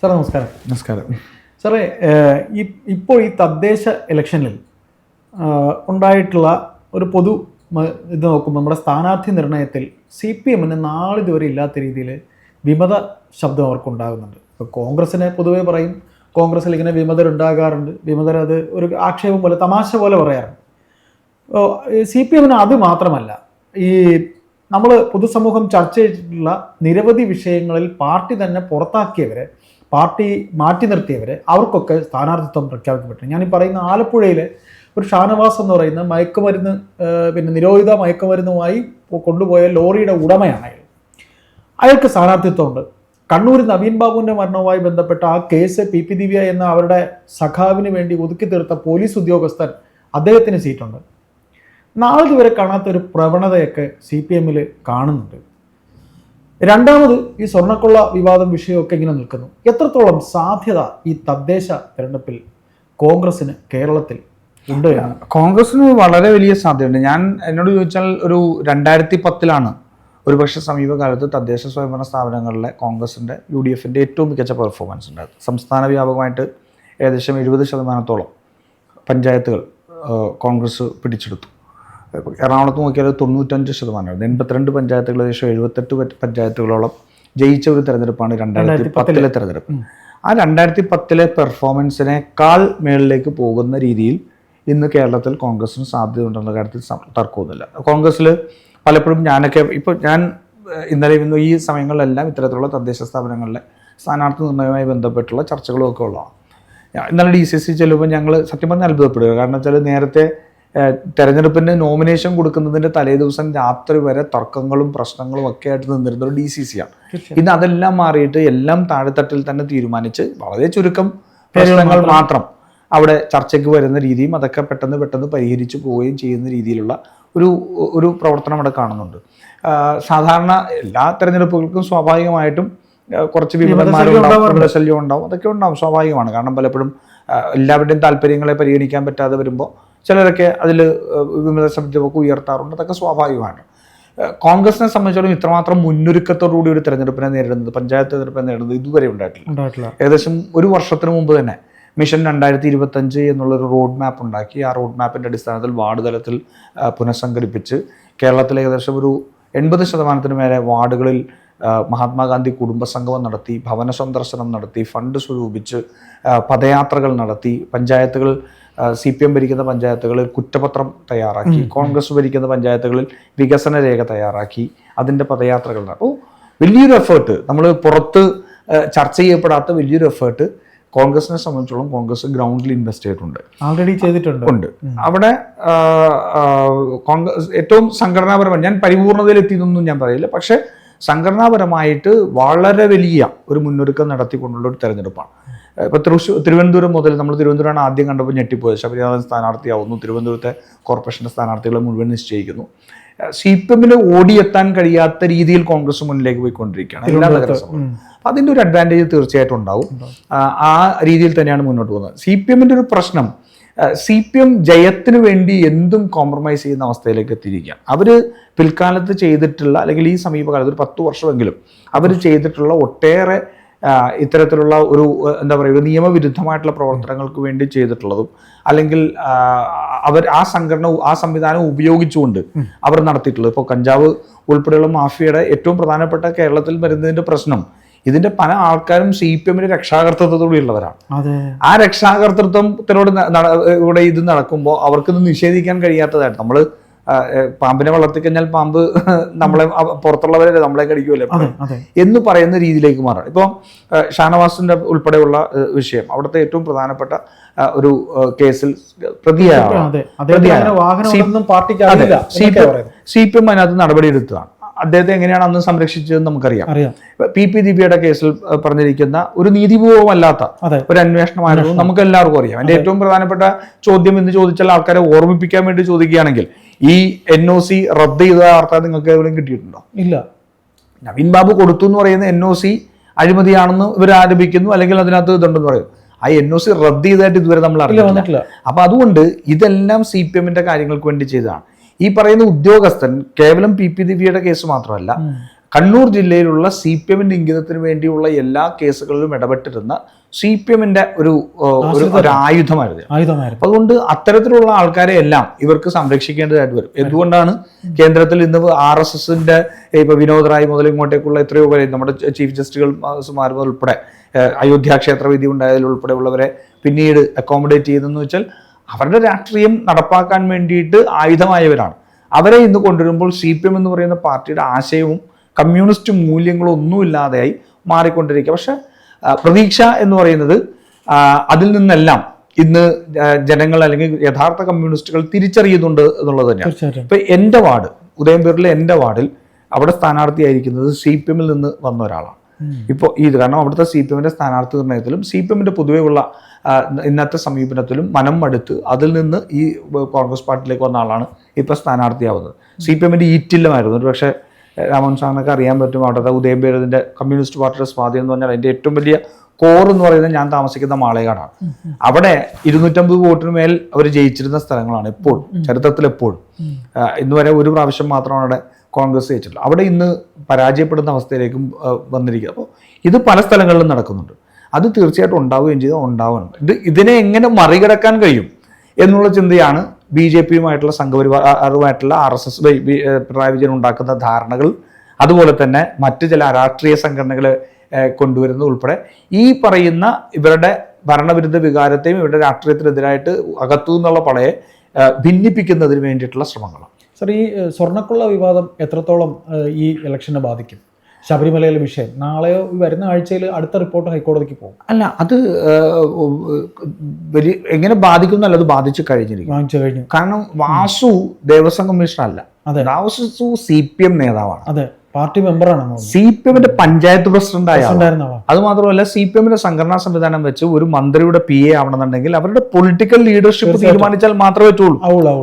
Sir നമസ്കാരം. നമസ്കാരം. സാറേ ഈ ഇപ്പോൾ ഈ തദ്ദേശ ഇലക്ഷനിൽ ഉണ്ടായിട്ടുള്ള ഒരു പൊതു ഇത് നോക്കുമ്പോൾ നമ്മുടെ സ്ഥാനാർത്ഥി നിർണയത്തിൽ സി പി എമ്മിന് നാളിതുവരെ ഇല്ലാത്ത രീതിയിൽ വിമത ശബ്ദം അവർക്കുണ്ടാകുന്നുണ്ട്. ഇപ്പോൾ കോൺഗ്രസിനെ പൊതുവേ പറയും കോൺഗ്രസ്സിൽ ഇങ്ങനെ വിമതരുണ്ടാകാറുണ്ട് വിമതർ അത് ഒരു ആക്ഷേപം പോലെ തമാശ പോലെ പറയാറുണ്ട്. സി പി എമ്മിന് അത് മാത്രമല്ല ഈ നമ്മൾ പൊതുസമൂഹം ചർച്ച ചെയ്തിട്ടുള്ള നിരവധി വിഷയങ്ങളിൽ പാർട്ടി തന്നെ പുറത്താക്കിയവരെ പാർട്ടി മാറ്റി നിർത്തിയവരെ അവർക്കൊക്കെ സ്ഥാനാർത്ഥിത്വം പ്രഖ്യാപിക്കപ്പെട്ടു. ഞാൻ ഈ പറയുന്ന ആലപ്പുഴയിലെ ഒരു ഷാനവാസ് എന്ന് പറയുന്ന മയക്കുമരുന്ന് പിന്നെ നിരോധിത മയക്കുമരുന്നുമായി കൊണ്ടുപോയ ലോറിയുടെ ഉടമയാണ് അയാൾ. അയാൾക്ക് സ്ഥാനാർത്ഥിത്വമുണ്ട്. കണ്ണൂർ നവീൻ ബാബുവിന്റെ മരണവുമായി ബന്ധപ്പെട്ട ആ കേസ് പി. പി. ദിവ്യ എന്ന അവരുടെ സഖാവിന് വേണ്ടി ഒതുക്കി തീർത്ത പോലീസ് ഉദ്യോഗസ്ഥൻ അദ്ദേഹത്തിന് സീറ്റുണ്ട്. നാളിതുവരെ കാണാത്ത ഒരു പ്രവണതയൊക്കെ സി പി എമ്മിൽ കാണുന്നുണ്ട്. രണ്ടാമത് ഈ സ്വർണക്കൊള്ള വിവാദം വിഷയമൊക്കെ ഇങ്ങനെ നിൽക്കുന്നു. എത്രത്തോളം സാധ്യത ഈ തദ്ദേശ തെരഞ്ഞെടുപ്പിൽ കോൺഗ്രസിന് കേരളത്തിൽ ഉണ്ട് കോൺഗ്രസിന് വളരെ വലിയ സാധ്യതയുണ്ട്. ഞാൻ എന്നോട് ചോദിച്ചാൽ ഒരു രണ്ടായിരത്തി പത്തിലാണ് ഒരുപക്ഷെ സമീപകാലത്ത് തദ്ദേശ സ്വയംഭരണ സ്ഥാപനങ്ങളിലെ കോൺഗ്രസിന്റെ യു ഡി എഫിന്റെ ഏറ്റവും മികച്ച പെർഫോമൻസ് ഉണ്ടായത്. സംസ്ഥാന വ്യാപകമായിട്ട് ഏകദേശം എഴുപത് ശതമാനത്തോളം പഞ്ചായത്തുകൾ കോൺഗ്രസ് പിടിച്ചെടുത്തു. എറണാകുളത്ത് നോക്കിയാൽ തൊണ്ണൂറ്റഞ്ച് ശതമാനമായിരുന്നു എൺപത്തിരണ്ട് പഞ്ചായത്തുകൾ ഏകദേശം എഴുപത്തെട്ട് പഞ്ചായത്തുകളോളം ജയിച്ച ഒരു തെരഞ്ഞെടുപ്പാണ് രണ്ടായിരത്തി പത്തിലെ. തെരഞ്ഞെടുപ്പ്. ആ രണ്ടായിരത്തി പത്തിലെ പെർഫോമൻസിനേക്കാൾ മേളിലേക്ക് പോകുന്ന രീതിയിൽ ഇന്ന് കേരളത്തിൽ കോൺഗ്രസിന് സാധ്യത ഉണ്ടെന്ന കാര്യത്തിൽ തർക്കമൊന്നുമില്ല. കോൺഗ്രസ്സിൽ പലപ്പോഴും ഞാനൊക്കെ ഇപ്പോൾ ഞാൻ ഇന്നലെ ഇന്ന് ഈ സമയങ്ങളിലെല്ലാം ഇത്തരത്തിലുള്ള തദ്ദേശ സ്ഥാപനങ്ങളിലെ സ്ഥാനാർത്ഥി നിർണയവുമായി ബന്ധപ്പെട്ടുള്ള ചർച്ചകളും ഒക്കെ ഉള്ളതാണ് ഇന്നലെ ഡി സി സി ചെല്ലുമ്പോൾ ഞങ്ങൾ സത്യം പറഞ്ഞാൽ അത്ഭുതപ്പെടുക കാരണം വെച്ചാൽ നേരത്തെ തെരഞ്ഞെടുപ്പിന് നോമിനേഷൻ കൊടുക്കുന്നതിന്റെ തലേ ദിവസം രാത്രി വരെ തർക്കങ്ങളും പ്രശ്നങ്ങളും ഒക്കെ ആയിട്ട് നിന്നിരുന്ന ഒരു ഡി സി സി ആണ് ഇന്ന് അതെല്ലാം മാറിയിട്ട് എല്ലാം താഴെത്തട്ടിൽ തന്നെ തീരുമാനിച്ച് വളരെ ചുരുക്കം പ്രശ്നങ്ങൾ മാത്രം. അവിടെ ചർച്ചയ്ക്ക് വരുന്ന രീതിയും അതൊക്കെ പെട്ടെന്ന് പെട്ടെന്ന് പരിഹരിച്ചു പോവുകയും ചെയ്യുന്ന രീതിയിലുള്ള ഒരു ഒരു പ്രവർത്തനം അവിടെ കാണുന്നുണ്ട്. സാധാരണ എല്ലാ തെരഞ്ഞെടുപ്പുകൾക്കും സ്വാഭാവികമായിട്ടും കുറച്ച് വിമതന്മാരുണ്ടാവും ശല്യം ഉണ്ടാവും അതൊക്കെ ഉണ്ടാവും സ്വാഭാവികമാണ്. കാരണം പലപ്പോഴും എല്ലാവരുടെയും താല്പര്യങ്ങളെ പരിഗണിക്കാൻ പറ്റാതെ വരുമ്പോൾ ചിലരൊക്കെ അതിൽ വിമത ശബ്ദമൊക്കെ ഉയർത്താറുണ്ട്. അതൊക്കെ സ്വാഭാവികമാണ്. കോൺഗ്രസിനെ സംബന്ധിച്ചിടത്തോളം ഇത്രമാത്രം മുന്നൊരുക്കത്തോടുകൂടി ഒരു തെരഞ്ഞെടുപ്പിനെ നേരിടുന്നത് പഞ്ചായത്ത് തെരഞ്ഞെടുപ്പിനെ നേരിടുന്നത് ഇതുവരെ ഉണ്ടായിട്ടില്ല. ഏകദേശം ഒരു വർഷത്തിന് മുമ്പ് തന്നെ മിഷൻ രണ്ടായിരത്തി ഇരുപത്തഞ്ച് എന്നുള്ളൊരു റോഡ് മാപ്പ് ഉണ്ടാക്കി ആ റോഡ് മാപ്പിന്റെ അടിസ്ഥാനത്തിൽ വാർഡ് തലത്തിൽ പുനഃസംഘടിപ്പിച്ച് കേരളത്തിൽ ഏകദേശം ഒരു എൺപത് ശതമാനത്തിന് മേലെ വാർഡുകളിൽ മഹാത്മാഗാന്ധി കുടുംബസംഗമം നടത്തി ഭവന സന്ദർശനം നടത്തി ഫണ്ട് സ്വരൂപിച്ച് പദയാത്രകൾ നടത്തി പഞ്ചായത്തുകൾ സി പി എം ഭരിക്കുന്ന പഞ്ചായത്തുകളിൽ കുറ്റപത്രം തയ്യാറാക്കി കോൺഗ്രസ് ഭരിക്കുന്ന പഞ്ചായത്തുകളിൽ വികസന രേഖ തയ്യാറാക്കി അതിന്റെ പദയാത്രകൾ അപ്പോൾ വലിയൊരു എഫേർട്ട് നമ്മൾ പുറത്ത് ചർച്ച ചെയ്യപ്പെടാത്ത വലിയൊരു എഫേർട്ട് കോൺഗ്രസിനെ സംബന്ധിച്ചോളം കോൺഗ്രസ് ഗ്രൗണ്ടിൽ ഇൻവെസ്റ്റ് ചെയ്തിട്ടുണ്ട്. ഓൾറെഡി ചെയ്തിട്ടുണ്ട്. ഉണ്ട്. അവിടെ കോൺഗ്രസ് ഏറ്റവും സംഘടനാപരമായി ഞാൻ പരിപൂർണതയിൽ എത്തിയതൊന്നും ഞാൻ പറയില്ല. പക്ഷേ സംഘടനാപരമായിട്ട് വളരെ വലിയ ഒരു മുന്നൊരുക്കം നടത്തിക്കൊണ്ടുള്ള ഒരു തെരഞ്ഞെടുപ്പാണ്. ഇപ്പോൾ തൃശ്ശൂർ തിരുവനന്തപുരം മുതൽ നമ്മൾ തിരുവനന്തപുരമാണ് ആദ്യം കണ്ടപ്പോൾ ഞെട്ടിപ്പോയത്. ശബരിനാഥൻ സ്ഥാനാർത്ഥിയാവുന്നു തിരുവനന്തപുരത്തെ കോർപ്പറേഷന്റെ സ്ഥാനാർത്ഥികളെ മുഴുവൻ നിശ്ചയിക്കുന്നു. സി പി എമ്മിന് ഓടിയെത്താൻ കഴിയാത്ത രീതിയിൽ കോൺഗ്രസ് മുന്നിലേക്ക് പോയിക്കൊണ്ടിരിക്കുകയാണ്. എല്ലാ നഗരസഭകളും അതിന്റെ ഒരു അഡ്വാന്റേജ് തീർച്ചയായിട്ടും ഉണ്ടാവും. ആ, ആ രീതിയിൽ തന്നെയാണ് മുന്നോട്ട് പോകുന്നത്. സി പി എമ്മിന്റെ ഒരു പ്രശ്നം സി പി എം ജയത്തിന് വേണ്ടി എന്തും കോംപ്രമൈസ് ചെയ്യുന്ന അവസ്ഥയിലേക്ക് എത്തിയിരിക്കുകയാണ് അവർ പിൽക്കാലത്ത് ചെയ്തിട്ടുള്ള അല്ലെങ്കിൽ ഈ സമീപകാലത്ത് ഒരു പത്ത് വർഷമെങ്കിലും അവർ ചെയ്തിട്ടുള്ള ഒട്ടേറെ ഇത്തരത്തിലുള്ള ഒരു എന്താ പറയുക നിയമവിരുദ്ധമായിട്ടുള്ള പ്രവർത്തനങ്ങൾക്ക് വേണ്ടി ചെയ്തിട്ടുള്ളതും അല്ലെങ്കിൽ അവർ ആ സംഘടന ആ സംവിധാനം ഉപയോഗിച്ചുകൊണ്ട് അവർ നടത്തിയിട്ടുള്ളത്. ഇപ്പോൾ കഞ്ചാവ് ഉൾപ്പെടെയുള്ള മാഫിയയുടെ ഏറ്റവും പ്രധാനപ്പെട്ട കേരളത്തിൽ വരുന്നതിന്റെ പ്രശ്നം ഇതിന്റെ പല ആൾക്കാരും സി പി എമ്മിന്റെ രക്ഷാകർത്തൃത്വത്തോടെയുള്ളവരാണ് ആ രക്ഷാകർത്തൃത്വത്തിനോട് ഇവിടെ ഇത് നടക്കുമ്പോൾ അവർക്കിത് നിഷേധിക്കാൻ കഴിയാത്തതായിട്ട്. നമ്മൾ പാമ്പിനെ വളർത്തി കഴിഞ്ഞാൽ പാമ്പ് നമ്മളെ പുറത്തുള്ളവരല്ലേ പുറത്തുള്ളവരെ നമ്മളെ കടിക്കുമല്ലേ എന്ന് പറയുന്ന രീതിയിലേക്ക് മാറണം. ഇപ്പം ഷാനവാസിന്റെ ഉൾപ്പെടെയുള്ള വിഷയം അവിടുത്തെ ഏറ്റവും പ്രധാനപ്പെട്ട ഒരു കേസിൽ പ്രതിയായ അറിയില്ല സി. പി എം അതിനകത്ത് നടപടിയെടുത്തതാണ്. അദ്ദേഹത്തെ എങ്ങനെയാണ് അന്ന് സംരക്ഷിച്ചതെന്ന് നമുക്കറിയാം. അറിയാം. പി പി ദീപിയുടെ കേസിൽ പറഞ്ഞിരിക്കുന്ന ഒരു നീതിപൂർവമല്ലാത്ത ഒരു അന്വേഷണമായിരുന്നു നമുക്ക് എല്ലാവർക്കും അറിയാം. എന്റെ ഏറ്റവും പ്രധാനപ്പെട്ട ചോദ്യം എന്ന് ചോദിച്ചാൽ ആൾക്കാരെ ഓർമ്മിപ്പിക്കാൻ വേണ്ടി ചോദിക്കുകയാണെങ്കിൽ ഈ എൻ ഒ സി റദ്ദ് ചെയ്ത വാർത്ത നിങ്ങൾക്ക് എവിടെയും കിട്ടിയിട്ടുണ്ടോ? ഇല്ല. നവീൻ ബാബു കൊടുത്തു എന്ന് പറയുന്ന എൻ ഒ സി അഴിമതിയാണെന്ന് ഇവർ ആരോപിക്കുന്നു അല്ലെങ്കിൽ അതിനകത്ത് ഇതുണ്ടെന്ന് പറയും. ആ എൻ ഒ സി റദ്ദ് ചെയ്തതായിട്ട് ഇതുവരെ നമ്മൾ അറിയില്ല അപ്പൊ അതുകൊണ്ട് ഇതെല്ലാം സി പി എമ്മിന്റെ കാര്യങ്ങൾക്ക് വേണ്ടി ചെയ്തതാണ്. ഈ പറയുന്ന ഉദ്യോഗസ്ഥൻ കേവലം പി പി ദിവ്യയുടെ കേസ് മാത്രമല്ല കണ്ണൂർ ജില്ലയിലുള്ള സി പി എമ്മിന്റെ ഇംഗിതത്തിന് വേണ്ടിയുള്ള എല്ലാ കേസുകളിലും ഇടപെട്ടിരുന്ന സി പി എമ്മിന്റെ ഒരു ഒരു ആയുധമായിരുന്നു. അതുകൊണ്ട് അത്തരത്തിലുള്ള ആൾക്കാരെ എല്ലാം ഇവർക്ക് സംരക്ഷിക്കേണ്ടതായിട്ട് വരും. എന്തുകൊണ്ടാണ് കേന്ദ്രത്തിൽ ഇന്ന് ആർ എസ് എസിന്റെ ഇപ്പൊ വിനോദ് റായ് മുതൽ ഇങ്ങോട്ടേക്കുള്ള എത്രയോ പേര് നമ്മുടെ ചീഫ് ജസ്റ്റിസുകൾ ഉൾപ്പെടെ അയോധ്യ ക്ഷേത്രവിധി ഉണ്ടായതിൽ ഉൾപ്പെടെയുള്ളവരെ പിന്നീട് അക്കോമഡേറ്റ് ചെയ്തെന്ന് വെച്ചാൽ അവരുടെ രാഷ്ട്രീയം നടപ്പാക്കാൻ വേണ്ടിയിട്ട് ആയുധമായവരാണ്. അവരെ ഇന്ന് കൊണ്ടുവരുമ്പോൾ സി പി എം എന്ന് പറയുന്ന പാർട്ടിയുടെ ആശയവും കമ്മ്യൂണിസ്റ്റ് മൂല്യങ്ങളും ഒന്നുമില്ലാതെയായി മാറിക്കൊണ്ടിരിക്കുക. പക്ഷെ പ്രതീക്ഷ എന്ന് പറയുന്നത് അതിൽ നിന്നെല്ലാം ഇന്ന് ജനങ്ങൾ അല്ലെങ്കിൽ യഥാർത്ഥ കമ്മ്യൂണിസ്റ്റുകൾ തിരിച്ചറിയുന്നുണ്ട് എന്നുള്ളത് തന്നെയാണ്. ഇപ്പൊ എന്റെ വാർഡ് ഉദയംപേരിലെ എന്റെ വാർഡിൽ അവിടെ സ്ഥാനാർത്ഥിയായിരിക്കുന്നത് സി പി എമ്മിൽ നിന്ന് വന്ന ഒരാളാണ്. ഇപ്പോൾ ഇത് കാരണം അവിടുത്തെ സി പി എമ്മിന്റെ സ്ഥാനാർത്ഥി നിർണയത്തിലും സി പി എമ്മിന്റെ പൊതുവെയുള്ള ഇന്നത്തെ സമീപനത്തിലും മനം മടുത്ത് അതിൽ നിന്ന് ഈ കോൺഗ്രസ് പാർട്ടിയിലേക്ക് വന്ന ആളാണ് ഇപ്പൊ സ്ഥാനാർത്ഥിയാവുന്നത്. സി പി എമ്മിന്റെ ഈറ്റില്ലമായിരുന്നു. ഒരു പക്ഷേ രാമൻ സാറിനൊക്കെ അറിയാൻ പറ്റും അവിടുത്തെ ഉദയംപേരതിന്റെ കമ്മ്യൂണിസ്റ്റ് പാർട്ടിയുടെ സ്വാധീനം എന്ന് പറഞ്ഞാൽ അതിന്റെ ഏറ്റവും വലിയ കോർ എന്ന് പറയുന്നത് ഞാൻ താമസിക്കുന്ന മാളേകാടാണ്. അവിടെ ഇരുന്നൂറ്റമ്പത് വോട്ടിന് മേൽ അവർ ജയിച്ചിരുന്ന സ്ഥലങ്ങളാണ് എപ്പോഴും ചരിത്രത്തിൽ എപ്പോഴും ഇന്നുവരെ ഇന്ന് വരെ ഒരു പ്രാവശ്യം മാത്രമാണ് അവിടെ കോൺഗ്രസ് ജയിച്ചിട്ടുള്ളത് അവിടെ ഇന്ന് പരാജയപ്പെടുന്ന അവസ്ഥയിലേക്കും വന്നിരിക്കുക അപ്പോൾ ഇത് പല സ്ഥലങ്ങളിലും നടക്കുന്നുണ്ട്. അത് തീർച്ചയായിട്ടും ഉണ്ടാവുകയും ചെയ്താൽ ഉണ്ടാവുന്നുണ്ട്. ഇത് ഇതിനെ എങ്ങനെ മറികടക്കാൻ കഴിയും എന്നുള്ള ചിന്തയാണ് ബി ജെ പിയുമായിട്ടുള്ള സംഘപരിവാറുമായിട്ടുള്ള R S S Pinarayi Vijayan ഉണ്ടാക്കുന്ന ധാരണകൾ. അതുപോലെ തന്നെ മറ്റ് ചില രാഷ്ട്രീയ സംഘടനകളെ കൊണ്ടുവരുന്നത് ഉൾപ്പെടെ ഈ പറയുന്ന ഇവരുടെ ഭരണവിരുദ്ധ വികാരത്തെയും ഇവരുടെ രാഷ്ട്രീയത്തിനെതിരായിട്ട് അകത്തു നിന്നുള്ള പടയെ ഭിന്നിപ്പിക്കുന്നതിന് വേണ്ടിയിട്ടുള്ള ശ്രമങ്ങളാണ്. സർ ഈ സ്വർണക്കുള്ള വിവാദം എത്രത്തോളം ഈ ഇലക്ഷനെ ബാധിക്കും? ശബരിമലയിലെ വിഷയം. നാളെയോ വരുന്ന ആഴ്ചയിൽ അടുത്ത റിപ്പോർട്ട് ഹൈക്കോടതിക്ക് പോകും. അല്ല അത് വലിയ എങ്ങനെ ബാധിക്കുന്നല്ല അത് ബാധിച്ചു കഴിഞ്ഞിരിക്കും. വാങ്ങിച്ചു കഴിഞ്ഞു. കാരണം വാസു ദേവസ്വം കമ്മീഷണർ അല്ല അതെ. വാസു സി പി എം നേതാവാണ്. അതെ. പാർട്ടി മെമ്പറാണ് സി പി എമ്മിന്റെ പഞ്ചായത്ത് പ്രസിഡന്റ് ആയ അത് മാത്രമല്ല സി പി എമ്മിന്റെ സംഘടനാ സംവിധാനം വെച്ച് ഒരു മന്ത്രിയുടെ പി എ ആവണമെന്നുണ്ടെങ്കിൽ അവരുടെ പൊളിറ്റിക്കൽ ലീഡർഷിപ്പ് തീരുമാനിച്ചാൽ മാത്രമേ പറ്റുള്ളൂ.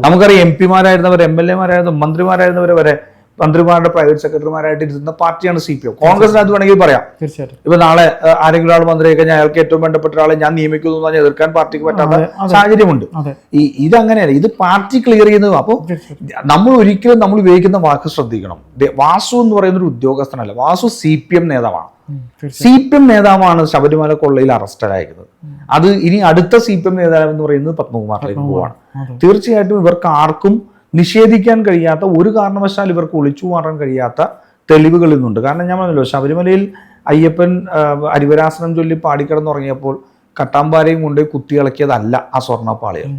നമുക്കറിയാം എം പിമാരായിരുന്നവർ എം എൽ എമാരായിരുന്നു മന്ത്രിമാരായിരുന്നവരെ വരെ മന്ത്രിമാരുടെ പ്രൈവറ്റ് സെക്രട്ടറിമാരായിട്ട് ഇരുന്ന പാർട്ടിയാണ് സി പി എം കോൺഗ്രസിന് അത് വേണമെങ്കിൽ പറയാം. തീർച്ചയായിട്ടും. ഇപ്പൊ നാളെ ആരെങ്കിലും ഒരാൾ മന്ത്രി കഴിഞ്ഞാൽ അയാൾക്ക് ഏറ്റവും വേണ്ടപ്പെട്ട ഒരാളെ ഞാൻ നിയമിക്കുന്നു പറഞ്ഞാൽ എതിർക്കാൻ പാർട്ടിക്ക് പറ്റാത്ത. സാഹചര്യമുണ്ട്. ഈ ഇതങ്ങനെയല്ല. ഇത് പാർട്ടി ക്ലിയർ ചെയ്യുന്നത് അപ്പോൾ നമ്മൾ ഒരിക്കലും നമ്മൾ ഉപയോഗിക്കുന്ന വാക്ക് ശ്രദ്ധിക്കണം. വാസു എന്ന് പറയുന്ന ഒരു ഉദ്യോഗസ്ഥനല്ല. വാസു സി പി എം നേതാവാണ്. സി പി എം നേതാവാണ് ശബരിമല കൊള്ളയിൽ അറസ്റ്റഡ് ആയിരിക്കുന്നത് അത് ഇനി അടുത്ത സി പി എം നേതാവ് എന്ന് പറയുന്നത് പത്മകുമാറിലേക്ക് പോവാണ്. തീർച്ചയായിട്ടും ഇവർക്ക് ആർക്കും നിഷേധിക്കാൻ കഴിയാത്ത ഒരു കാരണവശാൽ ഇവർക്ക് ഒളിച്ചു മാറാൻ കഴിയാത്ത തെളിവുകൾ ഇന്നുണ്ട്. കാരണം ഞാൻ പറഞ്ഞല്ലോ ശബരിമലയിൽ അയ്യപ്പൻ അരിവരാസനം ചൊല്ലി പാടിക്കിടന്നുറങ്ങിയപ്പോൾ കട്ടാമ്പാരയും കൊണ്ട് കുത്തിയിളക്കിയതല്ല ആ സ്വർണപ്പാളികൾ.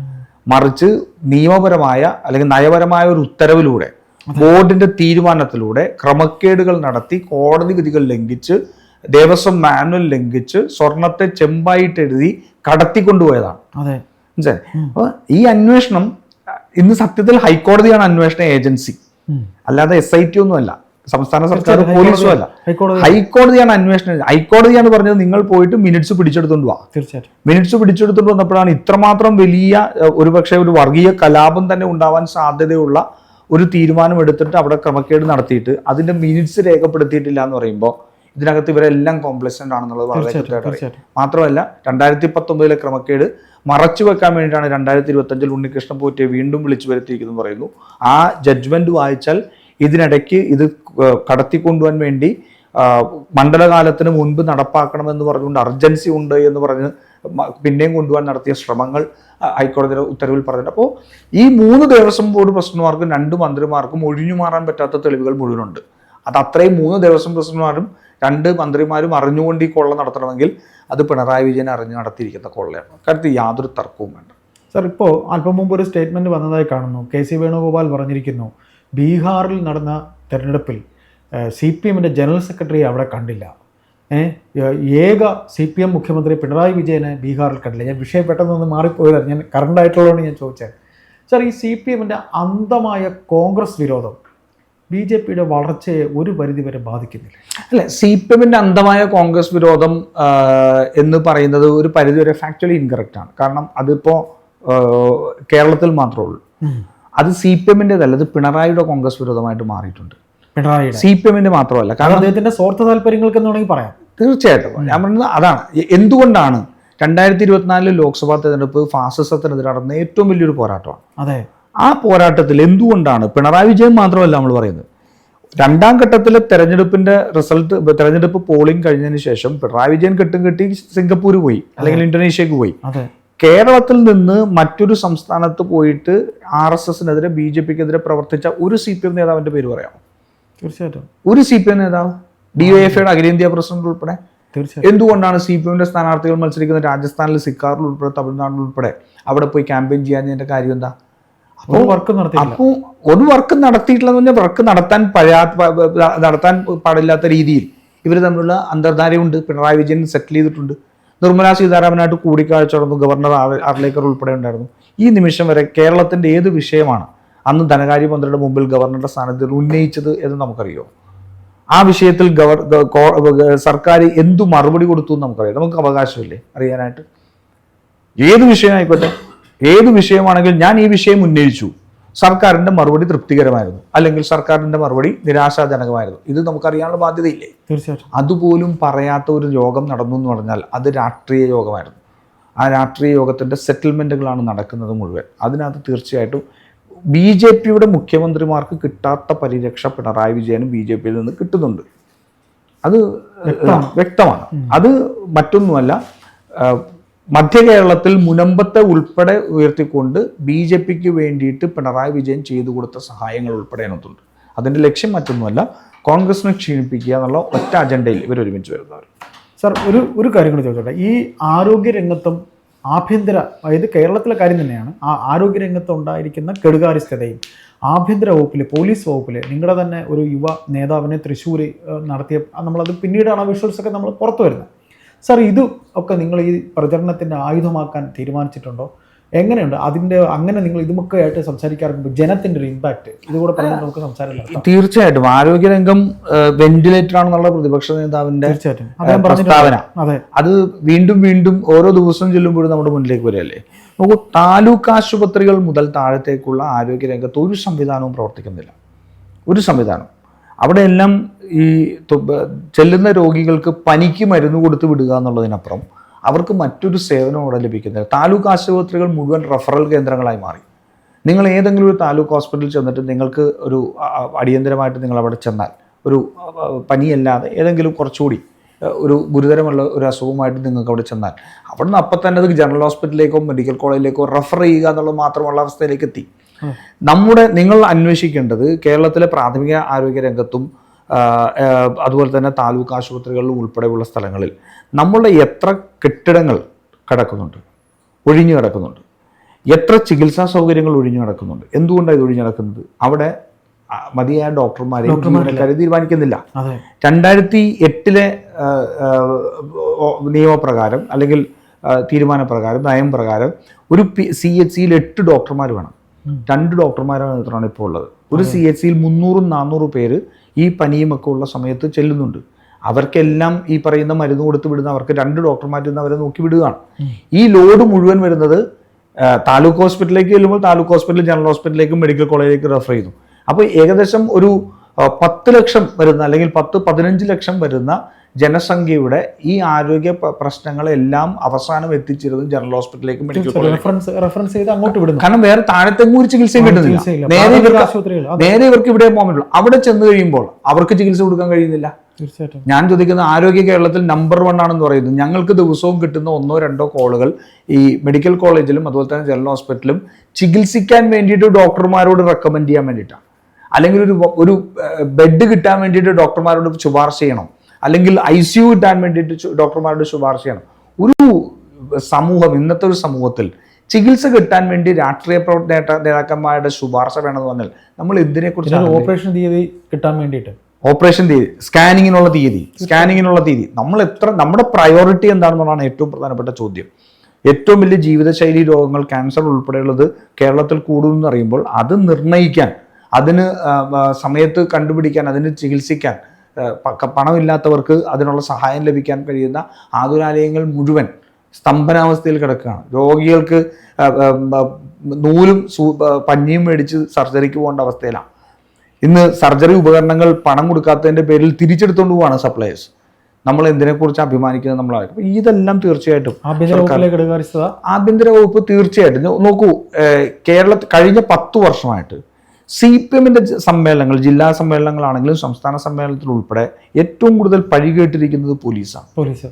മറിച്ച് നിയമപരമായ അല്ലെങ്കിൽ നയപരമായ ഒരു ഉത്തരവിലൂടെ ബോർഡിന്റെ തീരുമാനത്തിലൂടെ ക്രമക്കേടുകൾ നടത്തി കോടതി വിധികൾ ലംഘിച്ച് ദേവസ്വം മാനുവൽ ലംഘിച്ച് സ്വർണത്തെ ചെമ്പായിട്ട് എഴുതി കടത്തിക്കൊണ്ടുപോയതാണ്. അതെ. മനസ്സിലായി? അപ്പൊ ഈ അന്വേഷണം ഇന്ന് സത്യത്തിൽ ഹൈക്കോടതിയാണ് അന്വേഷണ ഏജൻസി. അല്ലാതെ എസ് ഐ ടി ഒന്നും അല്ല സംസ്ഥാന സർക്കാർ പോലീസും അല്ല ഹൈക്കോടതി ഹൈക്കോടതിയാണ് അന്വേഷണം ഹൈക്കോടതിയാണ് പറഞ്ഞത് നിങ്ങൾ പോയിട്ട് മിനിറ്റ്സ് പിടിച്ചെടുത്തോണ്ട് വാ. തീർച്ചയായിട്ടും. മിനിറ്റ്സ് പിടിച്ചെടുത്തോണ്ട് വന്നപ്പോഴാണ് ഇത്രമാത്രം വലിയ ഒരു ഒരുപക്ഷെ ഒരു വർഗീയ കലാപം തന്നെ ഉണ്ടാവാൻ സാധ്യതയുള്ള ഒരു തീരുമാനം എടുത്തിട്ട് അവിടെ ക്രമക്കേട് നടത്തിയിട്ട് അതിന്റെ മിനിറ്റ്സ് രേഖപ്പെടുത്തിയിട്ടില്ല എന്ന് പറയുമ്പോൾ ഇതിനകത്ത് ഇവരെല്ലാം കോംപ്ലക്സന്റ് ആണെന്നുള്ളത് വളരെ കൃത്യമായിട്ട് മാത്രമല്ല രണ്ടായിരത്തി പത്തൊമ്പതിലെ ക്രമക്കേട് മറച്ചു വെക്കാൻ വേണ്ടിയിട്ടാണ് രണ്ടായിരത്തി ഇരുപത്തഞ്ചിൽ ഉണ്ണികൃഷ്ണൻ പോറ്റിയെ വീണ്ടും വിളിച്ചു വരുത്തിയിരിക്കുന്നു പറയുന്നു. ആ ജഡ്ജ്മെന്റ് വായിച്ചാൽ ഇതിനിടയ്ക്ക് ഇത് കടത്തിക്കൊണ്ടുവാൻ വേണ്ടി മണ്ഡലകാലത്തിന് മുൻപ് നടപ്പാക്കണമെന്ന് പറഞ്ഞുകൊണ്ട് അർജൻസി ഉണ്ട് എന്ന് പറഞ്ഞ് പിന്നെയും കൊണ്ടുപോകാൻ നടത്തിയ ശ്രമങ്ങൾ ഹൈക്കോടതിയുടെ ഉത്തരവിൽ പറഞ്ഞിട്ട് അപ്പോൾ ഈ മൂന്ന് ദേവസ്വം ബോർഡ് പ്രസിഡന്റുമാർക്കും രണ്ട് മന്ത്രിമാർക്കും ഒഴിഞ്ഞു മാറാൻ പറ്റാത്ത തെളിവുകൾ മുഴുവനുണ്ട്. അത് അത്രയും മൂന്ന് ദേവസ്വം പ്രസിഡന്റുമാരും രണ്ട് മന്ത്രിമാരും അറിഞ്ഞുകൊണ്ട് ഈ കൊള്ള നടത്തണമെങ്കിൽ അത് പിണറായി വിജയൻ അറിഞ്ഞ് നടത്തിയിരിക്കുന്ന കൊള്ളയാണ്. കാര്യത്തിൽ യാതൊരു തർക്കവും വേണ്ട. സർ ഇപ്പോൾ അല്പം മുമ്പ് ഒരു സ്റ്റേറ്റ്മെന്റ് വന്നതായി കാണുന്നു. കെ സി വേണുഗോപാൽ പറഞ്ഞിരിക്കുന്നു ബീഹാറിൽ നടന്ന തെരഞ്ഞെടുപ്പിൽ സി പി എമ്മിന്റെ ജനറൽ സെക്രട്ടറി അവിടെ കണ്ടില്ല. ഏക സി പി എം മുഖ്യമന്ത്രി പിണറായി വിജയനെ ബീഹാറിൽ കണ്ടില്ല. ഞാൻ വിഷയം പെട്ടെന്നൊന്ന് മാറിപ്പോയതാണ്. ഞാൻ കറണ്ട് ആയിട്ടുള്ളതാണ് ഞാൻ ചോദിച്ചത്. സർ ഈ സി പി എമ്മിന്റെ അന്ധമായ കോൺഗ്രസ് വിരോധം ബി ജെ പിയുടെ വളർച്ചയെ ഒരു പരിധിവരെ ബാധിക്കുന്നില്ല. അല്ല സി പി എമ്മിന്റെ അന്ധമായ കോൺഗ്രസ് വിരോധം എന്ന് പറയുന്നത് ഒരു പരിധിവരെ ഫാക്ച്വലി ഇൻകറക്റ്റ് ആണ്. കാരണം അതിപ്പോൾ കേരളത്തിൽ മാത്രമേ ഉള്ളൂ. അത് സി പി എമ്മിന്റെതല്ല അത് പിണറായിയുടെ കോൺഗ്രസ് വിരോധമായിട്ട് മാറിയിട്ടുണ്ട്. പിണറായിയുടെ. സി പി എമ്മിന്റെ മാത്രമല്ല. കാരണം അദ്ദേഹത്തിന്റെ സ്വാർത്ഥ താല്പര്യങ്ങൾക്ക് എന്ന് വേണമെങ്കിൽ പറയാം. തീർച്ചയായിട്ടും. ഞാൻ പറയുന്നത് അതാണ്. എന്തുകൊണ്ടാണ് രണ്ടായിരത്തി ഇരുപത്തിനാലിൽ ലോക്സഭാ തെരഞ്ഞെടുപ്പ് ഫാസിസത്തിനെതിരെ നടന്ന ഏറ്റവും വലിയൊരു പോരാട്ടമാണ്? അതെ. ആ പോരാട്ടത്തിൽ എന്തുകൊണ്ടാണ് പിണറായി വിജയൻ മാത്രമല്ല നമ്മൾ പറയുന്നത്? രണ്ടാം ഘട്ടത്തിലെ തെരഞ്ഞെടുപ്പിന്റെ റിസൾട്ട് തെരഞ്ഞെടുപ്പ് പോളിംഗ് കഴിഞ്ഞതിന് ശേഷം പിണറായി വിജയൻ കെട്ടും കെട്ടി സിംഗപ്പൂർ പോയി അല്ലെങ്കിൽ ഇന്തോനേഷ്യക്ക് പോയി. കേരളത്തിൽ നിന്ന് മറ്റൊരു സംസ്ഥാനത്ത് പോയിട്ട് ആർ എസ് എസിനെതിരെ ബി ജെ പിക്കെതിരെ പ്രവർത്തിച്ച ഒരു സി പി എം നേതാവിന്റെ പേര് പറയാമോ? തീർച്ചയായിട്ടും. ഒരു സി പി എം നേതാവ്? ഡി ഒ എഫ് ഐയുടെ അഖിലേന്ത്യാ പ്രസിഡന്റ് ഉൾപ്പെടെ? എന്തുകൊണ്ടാണ് സി പി എമ്മിന്റെ സ്ഥാനാർത്ഥികൾ മത്സരിക്കുന്നത്? രാജസ്ഥാനിൽ സിക്കാറിൽ ഉൾപ്പെടെ തമിഴ്നാട്ടിൽ ഉൾപ്പെടെ അവിടെ പോയി ക്യാമ്പയിൻ ചെയ്യാൻ കാര്യം എന്താ? നടത്തിയില്ല അപ്പോൾ ഒരു വർക്ക് നടത്തിയിട്ടില്ലെന്ന് പറഞ്ഞാൽ വർക്ക് നടത്താൻ പഴാ പ- പ- നടത്താൻ പാടില്ലാത്ത രീതിയിൽ ഇവർ തമ്മിലുള്ള അന്തർധാരയുണ്ട്. പിണറായി വിജയൻ സെറ്റിൽ ചെയ്തിട്ടുണ്ട്. നിർമ്മലാ സീതാരാമനായിട്ട് കൂടിക്കാഴ്ച നടന്നു. ഗവർണർ ആർ- ആർലേക്കർ ഉൾപ്പെടെ ഉണ്ടായിരുന്നു. ഈ നിമിഷം വരെ കേരളത്തിന്റെ ഏത് വിഷയമാണ് അന്ന് ധനകാര്യമന്ത്രിയുടെ മുമ്പിൽ ഗവർണറുടെ സ്ഥാനത്തിൽ ഉന്നയിച്ചത് എന്ന് നമുക്കറിയോ? ആ വിഷയത്തിൽ ഗവർ സർക്കാർ എന്തു മറുപടി കൊടുത്തു എന്ന് നമുക്കറിയാം? നമുക്ക് അവകാശമില്ലേ? അറിയാനായിട്ട്? ഏത് വിഷയമായിക്കോട്ടെ? ഏത് വിഷയമാണെങ്കിലും ഞാൻ ഈ വിഷയം ഉന്നയിച്ചു. സർക്കാരിന്റെ മറുപടി തൃപ്തികരമായിരുന്നു. അല്ലെങ്കിൽ സർക്കാരിന്റെ മറുപടി നിരാശാജനകമായിരുന്നു. ഇത് നമുക്കറിയാനുള്ള ബാധ്യതയില്ലേ? തീർച്ചയായിട്ടും. അതുപോലും പറയാത്ത ഒരു യോഗം നടന്നു എന്ന് പറഞ്ഞാൽ അത് രാഷ്ട്രീയ യോഗമായിരുന്നു. ആ രാഷ്ട്രീയ യോഗത്തിന്റെ സെറ്റിൽമെന്റുകളാണ് നടക്കുന്നത് മുഴുവൻ. അതിനകത്ത് തീർച്ചയായിട്ടും ബി ജെ പിയുടെ മുഖ്യമന്ത്രിമാർക്ക് കിട്ടാത്ത പരിരക്ഷ പിണറായി വിജയനും ബി ജെ പിയിൽ നിന്ന് കിട്ടുന്നുണ്ട്. അത് വ്യക്തമാണ്. അത് മറ്റൊന്നുമല്ല. മധ്യ കേരളത്തിൽ മുനമ്പത്തെ ഉൾപ്പെടെ ഉയർത്തിക്കൊണ്ട് ബി ജെ പിക്ക് വേണ്ടിയിട്ട് പിണറായി വിജയൻ ചെയ്തു കൊടുത്ത സഹായങ്ങൾ ഉൾപ്പെടെ അതിനകത്തുണ്ട്. അതിന്റെ ലക്ഷ്യം മറ്റൊന്നുമല്ല കോൺഗ്രസിനെ ക്ഷീണിപ്പിക്കുക എന്നുള്ള ഒറ്റ അജണ്ടയിൽ ഇവർ ഒരുമിച്ച് വരുന്നവർ. സാർ ഒരു ഒരു കാര്യം കൂടി ചോദിച്ചോട്ടെ. ഈ ആരോഗ്യ രംഗത്തും ആഭ്യന്തര അതായത് കേരളത്തിലെ കാര്യം തന്നെയാണ് ആ ആരോഗ്യ രംഗത്ത് ഉണ്ടായിരിക്കുന്ന കെടുകാര്യസ്ഥതയും ആഭ്യന്തര വകുപ്പിൽ പോലീസ് വകുപ്പിൽ നിങ്ങളുടെ തന്നെ ഒരു യുവ നേതാവിനെ തൃശ്ശൂർ നടത്തിയ നമ്മളത് പിന്നീടാണ് ആ വിഷ്വൽസ് ഒക്കെ നമ്മൾ പുറത്തു വരുന്നത്. സാർ ഇത് ഒക്കെ നിങ്ങൾ ഈ പ്രചരണത്തിന്റെ ആയുധമാക്കാൻ തീരുമാനിച്ചിട്ടുണ്ടോ? എങ്ങനെയുണ്ട്? അതിന്റെ അങ്ങനെ നിങ്ങൾ ഇതുമൊക്കെ ആയിട്ട് സംസാരിക്കാറുണ്ട്. ജനത്തിന്റെ ഒരു ഇമ്പാക്ട് ഇതുകൂടെ പറഞ്ഞാൽ നമുക്ക് സംസാരമില്ല തീർച്ചയായിട്ടും. ആരോഗ്യരംഗം വെന്റിലേറ്റർ ആണെന്നുള്ള പ്രതിപക്ഷ നേതാവിന്റെ തീർച്ചയായിട്ടും. പ്രസ്താവന. അതെ. വീണ്ടും വീണ്ടും ഓരോ ദിവസം ചെല്ലുമ്പോഴും നമ്മുടെ മുന്നിലേക്ക് വരികയല്ലേ? നോക്കൂ താലൂക്ക് ആശുപത്രികൾ മുതൽ താഴത്തേക്കുള്ള ആരോഗ്യരംഗത്ത് ഒരു സംവിധാനവും പ്രവർത്തിക്കുന്നില്ല. ഒരു സംവിധാനം. അവിടെ എല്ലാം ഈ ചെല്ലുന്ന രോഗികൾക്ക് പനിക്ക് മരുന്ന് കൊടുത്ത് വിടുക എന്നുള്ളതിനപ്പുറം അവർക്ക് മറ്റൊരു സേവനം അവിടെ ലഭിക്കുന്നില്ല. താലൂക്ക് ആശുപത്രികൾ മുഴുവൻ റഫറൽ കേന്ദ്രങ്ങളായി മാറി. നിങ്ങൾ ഏതെങ്കിലും ഒരു താലൂക്ക് ഹോസ്പിറ്റലിൽ ചെന്നിട്ട് നിങ്ങൾക്ക് ഒരു അടിയന്തരമായിട്ട് നിങ്ങൾ അവിടെ ചെന്നാൽ ഒരു പനിയല്ലാതെ ഏതെങ്കിലും കുറച്ചുകൂടി ഒരു ഗുരുതരമുള്ള ഒരു അസുഖമായിട്ട് നിങ്ങൾക്ക് അവിടെ ചെന്നാൽ അവിടെ നിന്ന് അപ്പം തന്നെ അത് ജനറൽ ഹോസ്പിറ്റലിലേക്കോ മെഡിക്കൽ കോളേജിലേക്കോ റെഫർ ചെയ്യുക എന്നുള്ളത് മാത്രമുള്ള അവസ്ഥയിലേക്ക് എത്തി. നമ്മുടെ നിങ്ങൾ അന്വേഷിക്കേണ്ടത് കേരളത്തിലെ പ്രാഥമിക ആരോഗ്യ രംഗത്തും അതുപോലെ തന്നെ താലൂക്ക് ആശുപത്രികളിലും ഉൾപ്പെടെയുള്ള സ്ഥലങ്ങളിൽ നമ്മളുടെ എത്ര കെട്ടിടങ്ങൾ കിടക്കുന്നുണ്ട് ഒഴിഞ്ഞു കിടക്കുന്നുണ്ട് എത്ര ചികിത്സാ സൗകര്യങ്ങൾ ഒഴിഞ്ഞു കിടക്കുന്നുണ്ട് എന്തുകൊണ്ടാണ് ഇത് ഒഴിഞ്ഞു കിടക്കുന്നത്? അവിടെ മതിയായ ഡോക്ടർമാരെ ജീവനക്കാരെ തീരുമാനിക്കുന്നില്ല. രണ്ടായിരത്തി എട്ടിലെ നിയമപ്രകാരം അല്ലെങ്കിൽ തീരുമാനപ്രകാരം നയംപ്രകാരം ഒരു പി സി എച്ച് സിയിൽ എട്ട് ഡോക്ടർമാർ വേണം. രണ്ട് ഡോക്ടർമാരാണ് ഇപ്പോൾ ഉള്ളത്. ഒരു സി എച്ച് സിയിൽ മുന്നൂറും നാന്നൂറും പേര് ഈ പനിയും ഒക്കെ ഉള്ള സമയത്ത് ചെല്ലുന്നുണ്ട്. അവർക്കെല്ലാം ഈ പറയുന്ന മരുന്ന് കൊടുത്ത് വിടുന്ന അവർക്ക് രണ്ട് ഡോക്ടർമാർ നിന്ന് അവരെ നോക്കി വിടുകയാണ്. ഈ ലോഡ് മുഴുവൻ വരുന്നത് താലൂക്ക് ഹോസ്പിറ്റലിലേക്ക് ചെല്ലുമ്പോൾ താലൂക്ക് ഹോസ്പിറ്റൽ ജനറൽ ഹോസ്പിറ്റലിലേക്കും മെഡിക്കൽ കോളേജിലേക്ക് റെഫർ ചെയ്യുന്നു. അപ്പോൾ ഏകദേശം ഒരു പത്ത് ലക്ഷം വരുന്ന അല്ലെങ്കിൽ പത്ത് പതിനഞ്ച് ലക്ഷം വരുന്ന ജനസംഖ്യയുടെ ഈ ആരോഗ്യ പ്രശ്നങ്ങളെല്ലാം അവസാനം എത്തിച്ചിരുന്നത് ജനറൽ ഹോസ്പിറ്റലിലേക്ക് മെഡിക്കൽ റെഫറൻസ് റെഫറൻസ് ചെയ്ത് അങ്ങോട്ട് വിടുന്നു. കാരണം വേറെ താഴത്തെങ്ങും ഒരു ചികിത്സയും കിട്ടുന്നില്ല. നേരെ ഇവർക്ക് നേരെ ഇവർക്ക് ഇവിടെ പോകാൻ പറ്റുള്ളൂ അവിടെ ചെന്ന് കഴിയുമ്പോൾ അവർക്ക് ചികിത്സ കൊടുക്കാൻ കഴിയുന്നില്ല. തീർച്ചയായിട്ടും. ഞാൻ ചോദിക്കുന്ന ആരോഗ്യ കേരളത്തിൽ നമ്പർ വൺ ആണെന്ന് പറയുന്നത് ഞങ്ങൾക്ക് ദിവസവും കിട്ടുന്ന ഒന്നോ രണ്ടോ കോളുകൾ ഈ മെഡിക്കൽ കോളേജിലും അതുപോലെ തന്നെ ജനറൽ ഹോസ്പിറ്റലും ചികിത്സിക്കാൻ വേണ്ടിയിട്ട് ഡോക്ടർമാരോട് റെക്കമെൻഡ് ചെയ്യാൻ വേണ്ടിയിട്ടാണ്. അല്ലെങ്കിൽ ഒരു ഒരു ബെഡ് കിട്ടാൻ വേണ്ടിയിട്ട് ഡോക്ടർമാരോട് ശുപാർശ ചെയ്യണം. അല്ലെങ്കിൽ ഐ സി യു കിട്ടാൻ വേണ്ടിയിട്ട് ഡോക്ടർമാരുടെ ശുപാർശ ചെയ്യണം ഒരു സമൂഹം ഇന്നത്തെ ഒരു സമൂഹത്തിൽ ചികിത്സ കിട്ടാൻ വേണ്ടി രാഷ്ട്രീയ പ്രവർത്തന നേതാ- നേതാക്കന്മാരുടെ ശുപാർശ വേണമെന്ന് പറഞ്ഞാൽ നമ്മൾ എന്തിനെ കുറിച്ച് ഓപ്പറേഷൻ തീയതി കിട്ടാൻ വേണ്ടിയിട്ട്. ഓപ്പറേഷൻ തീയതി സ്കാനിങ്ങിനുള്ള തീയതി സ്കാനിങ്ങിനുള്ള തീയതി. നമ്മൾ എത്ര നമ്മുടെ പ്രയോറിറ്റി എന്താണെന്നുള്ളതാണ് ഏറ്റവും പ്രധാനപ്പെട്ട ചോദ്യം. ഏറ്റവും വലിയ ജീവിതശൈലി രോഗങ്ങൾ ക്യാൻസർ ഉൾപ്പെടെയുള്ളത് കേരളത്തിൽ കൂടുമെന്ന് അറിയുമ്പോൾ അത് നിർണയിക്കാൻ അതിന് സമയത്ത് കണ്ടുപിടിക്കാൻ അതിന് ചികിത്സിക്കാൻ പണമില്ലാത്തവർക്ക് അതിനുള്ള സഹായം ലഭിക്കാൻ കഴിയുന്ന ആതുരാലയങ്ങൾ മുഴുവൻ സ്തംഭനാവസ്ഥയിൽ കിടക്കുകയാണ്. രോഗികൾക്ക് നൂലും പഞ്ഞിയും മേടിച്ച് സർജറിക്ക് പോകേണ്ട അവസ്ഥയിലാണ്. ഇന്ന് സർജറി ഉപകരണങ്ങൾ പണം കൊടുക്കാത്തതിന്റെ പേരിൽ തിരിച്ചെടുത്തുകൊണ്ട് പോവാണ് സപ്ലൈസ് നമ്മൾ എന്തിനെക്കുറിച്ച് അഭിമാനിക്കുന്നത് നമ്മൾ ഇതെല്ലാം തീർച്ചയായിട്ടും ആഭ്യന്തര വകുപ്പ് തീർച്ചയായിട്ടും. നോക്കൂ കേരള കേരളത്തിൽ കഴിഞ്ഞ പത്ത് വർഷമായിട്ട് സി പി എമ്മിന്റെ സമ്മേളനങ്ങൾ ജില്ലാ സമ്മേളനങ്ങളാണെങ്കിലും സംസ്ഥാന സമ്മേളനത്തിൽ ഉൾപ്പെടെ ഏറ്റവും കൂടുതൽ പഴി കേട്ടിരിക്കുന്നത് പോലീസാണ്. പോലീസ്.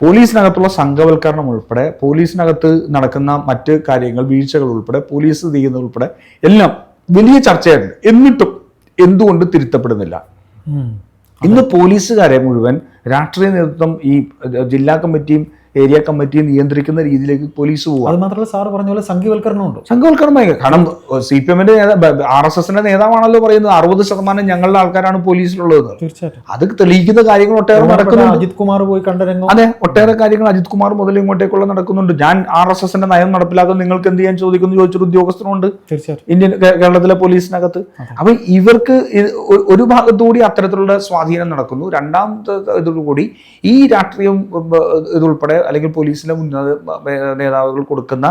പോലീസിനകത്തുള്ള സംഘവൽക്കരണം ഉൾപ്പെടെ പോലീസിനകത്ത് നടക്കുന്ന മറ്റ് കാര്യങ്ങൾ വീഴ്ചകൾ ഉൾപ്പെടെ പോലീസ് ചെയ്യുന്നത് ഉൾപ്പെടെ എല്ലാം വലിയ ചർച്ചയായിട്ടുണ്ട്. എന്നിട്ടും എന്തുകൊണ്ട് തിരുത്തപ്പെടുന്നില്ല. ഇന്ന് പോലീസുകാരെ മുഴുവൻ രാഷ്ട്രീയ നേതൃത്വം ഈ ജില്ലാ കമ്മിറ്റിയും ഏരിയ കമ്മിറ്റി നിയന്ത്രിക്കുന്ന രീതിയിലേക്ക് പോലീസ് പോകും അത് മാത്രമല്ല സാർ പറഞ്ഞ പോലെ സംഘീവൽക്കരണമുണ്ട് സംഘവൽക്കരണം ഭയങ്കര കാരണം സി പി എമ്മിന്റെ ആർ എസ് എസിന്റെ നേതാവാണല്ലോ പറയുന്നത്. അറുപത് ശതമാനം ഞങ്ങളുടെ ആൾക്കാരാണ് പോലീസിലുള്ളത്. തീർച്ചയായിട്ടും. അത് തെളിയിക്കുന്ന കാര്യങ്ങൾ ഒട്ടേറെ നടക്കുന്നുണ്ട്. അജിത് കുമാർ പോയി കണ്ട അതെ ഒട്ടേറെ കാര്യങ്ങൾ അജിത് കുമാർ മുതൽ ഇങ്ങോട്ടേക്കുള്ള നടക്കുന്നുണ്ട്. ഞാൻ ആർ എസ് എസിന്റെ നയം നടപ്പിലാക്കുന്ന നിങ്ങൾക്ക് എന്ത് ചെയ്യാൻ ചോദിക്കുന്നു ചോദിച്ചൊരു ഉദ്യോഗസ്ഥനുണ്ട്. ഇന്ത്യൻ കേരളത്തിലെ പോലീസിനകത്ത്. അപ്പൊ ഇവർക്ക് ഒരു ഭാഗത്തുകൂടി അത്തരത്തിലുള്ള സ്വാധീനം നടക്കുന്നു. രണ്ടാമത്തെ ഇതോടുകൂടി ഈ രാഷ്ട്രീയം ഇതുൾപ്പെടെ അല്ലെങ്കിൽ പോലീസിലെ ഉന്നത നേതാവുകൾ കൊടുക്കുന്ന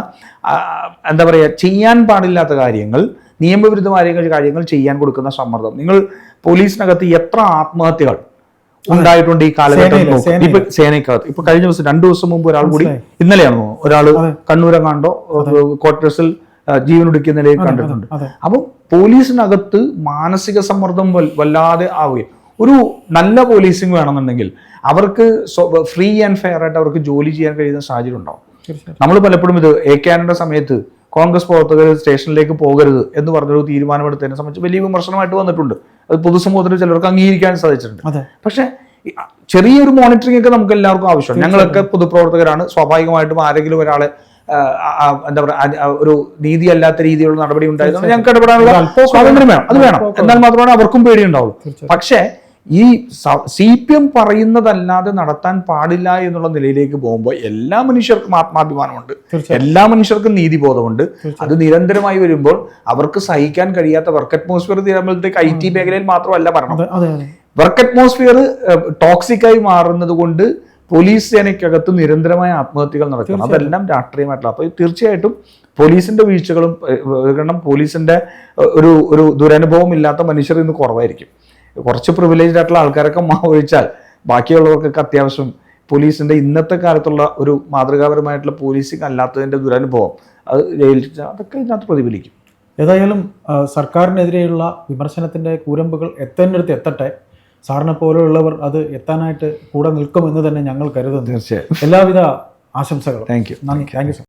എന്താ പറയുക ചെയ്യാൻ പാടില്ലാത്ത കാര്യങ്ങൾ നിയമവിരുദ്ധമായ കാര്യങ്ങൾ ചെയ്യാൻ കൊടുക്കുന്ന സമ്മർദ്ദം. നിങ്ങൾ പോലീസിനകത്ത് എത്ര ആത്മഹത്യകൾ ഉണ്ടായിട്ടുണ്ട് ഈ കാലഘട്ടത്തിൽ. ഇപ്പൊ സേനയ്ക്കകത്ത്. ഇപ്പൊ കഴിഞ്ഞ ദിവസം രണ്ടു ദിവസം മുമ്പ് ഒരാൾ കൂടി ഇന്നലെയാണോ ഒരാൾ ഒരാൾ കണ്ണൂരങ്ങാണ്ടോ ക്വാർട്ടേഴ്സിൽ ജീവൻ ഒടുക്കിയ നിലയിൽ കണ്ടിട്ടുണ്ട്. അപ്പം പോലീസിനകത്ത് മാനസിക സമ്മർദ്ദം വല്ലാതെ ആവുകയും. ഒരു നല്ല പോലീസിങ് വേണമെന്നുണ്ടെങ്കിൽ അവർക്ക് ഫ്രീ ആൻഡ് ഫെയർ ആയിട്ട് അവർക്ക് ജോലി ചെയ്യാൻ കഴിയുന്ന സാഹചര്യം ഉണ്ടാവും. നമ്മൾ പലപ്പോഴും ഇത് എ കാനയുടെ സമയത്ത് കോൺഗ്രസ് പ്രവർത്തകർ സ്റ്റേഷനിലേക്ക് പോകരുത് എന്ന് പറഞ്ഞൊരു തീരുമാനമെടുത്തതിനെ സംബന്ധിച്ച് വലിയ വിമർശനമായിട്ട് വന്നിട്ടുണ്ട്. അത് പൊതുസമൂഹത്തിൽ ചിലർക്ക് അംഗീകരിക്കാൻ സാധിച്ചിട്ടുണ്ട്. പക്ഷെ ചെറിയൊരു മോണിറ്ററിംഗ് ഒക്കെ നമുക്ക് എല്ലാവർക്കും ആവശ്യമാണ്. ഞങ്ങളൊക്കെ പൊതുപ്രവർത്തകരാണ്. സ്വാഭാവികമായിട്ടും ആരെങ്കിലും ഒരാളെ എന്താ പറയുക ഒരു നീതി അല്ലാത്ത രീതിയിലുള്ള നടപടി ഉണ്ടായിരുന്നു ഞങ്ങൾക്ക് ഇടപെടാനുള്ള സ്വാതന്ത്ര്യം വേണം അത് വേണം. എന്നാൽ മാത്രമാണ് അവർക്കും പേടി ഉണ്ടാവുള്ളൂ പക്ഷേ ഈ സി പി എം പറയുന്നതല്ലാതെ നടത്താൻ പാടില്ല എന്നുള്ള നിലയിലേക്ക് പോകുമ്പോൾ എല്ലാ മനുഷ്യർക്കും ആത്മാഭിമാനമുണ്ട്. എല്ലാ മനുഷ്യർക്കും നീതിബോധമുണ്ട്. അത് നിരന്തരമായി വരുമ്പോൾ അവർക്ക് സഹിക്കാൻ കഴിയാത്ത വർക്ക് അറ്റ്മോസ്ഫിയർ തീരുമ്പോഴത്തേക്ക് ഐ ടി മേഖലയിൽ മാത്രമല്ല മരണം വർക്ക് അറ്റ്മോസ്ഫിയർ ടോക്സിക് ആയി മാറുന്നത് കൊണ്ട് പോലീസ് സേനയ്ക്കകത്ത് നിരന്തരമായ ആത്മഹത്യകൾ നടക്കുന്നു. അതെല്ലാം രാഷ്ട്രീയമായിട്ടുള്ള. അപ്പോൾ തീർച്ചയായിട്ടും പോലീസിന്റെ വീഴ്ചകളും കാരണം പോലീസിന്റെ ഒരു ഒരു ദുരനുഭവം ഇല്ലാത്ത മനുഷ്യർ ഇന്ന് കുറവായിരിക്കും. കുറച്ച് പ്രിവിലേജ്ഡ് ആയിട്ടുള്ള ആൾക്കാരൊക്കെ മാ ഒഴിച്ചാൽ ബാക്കിയുള്ളവർക്കൊക്കെ അത്യാവശ്യം പോലീസിന്റെ ഇന്നത്തെ കാലത്തുള്ള ഒരു മാതൃകാപരമായിട്ടുള്ള പോലീസിങ് അല്ലാത്തതിന്റെ ദുരനുഭവം. അത് ജയിലിൽ അതൊക്കെ ഇതിനകത്ത് പ്രതിഫലിക്കും. ഏതായാലും സർക്കാരിനെതിരെയുള്ള വിമർശനത്തിന്റെ കൂരമ്പുകൾ എത്തേണ്ടടുത്ത് എത്തട്ടെ. സാറിനെ പോലെയുള്ളവർ അത് എത്താനായിട്ട് കൂടെ നിൽക്കുമെന്ന് തന്നെ ഞങ്ങൾ കരുതുന്നു. തീർച്ചയായും. എല്ലാവിധ ആശംസകളും. താങ്ക് യു നന്ദി. Thank you sir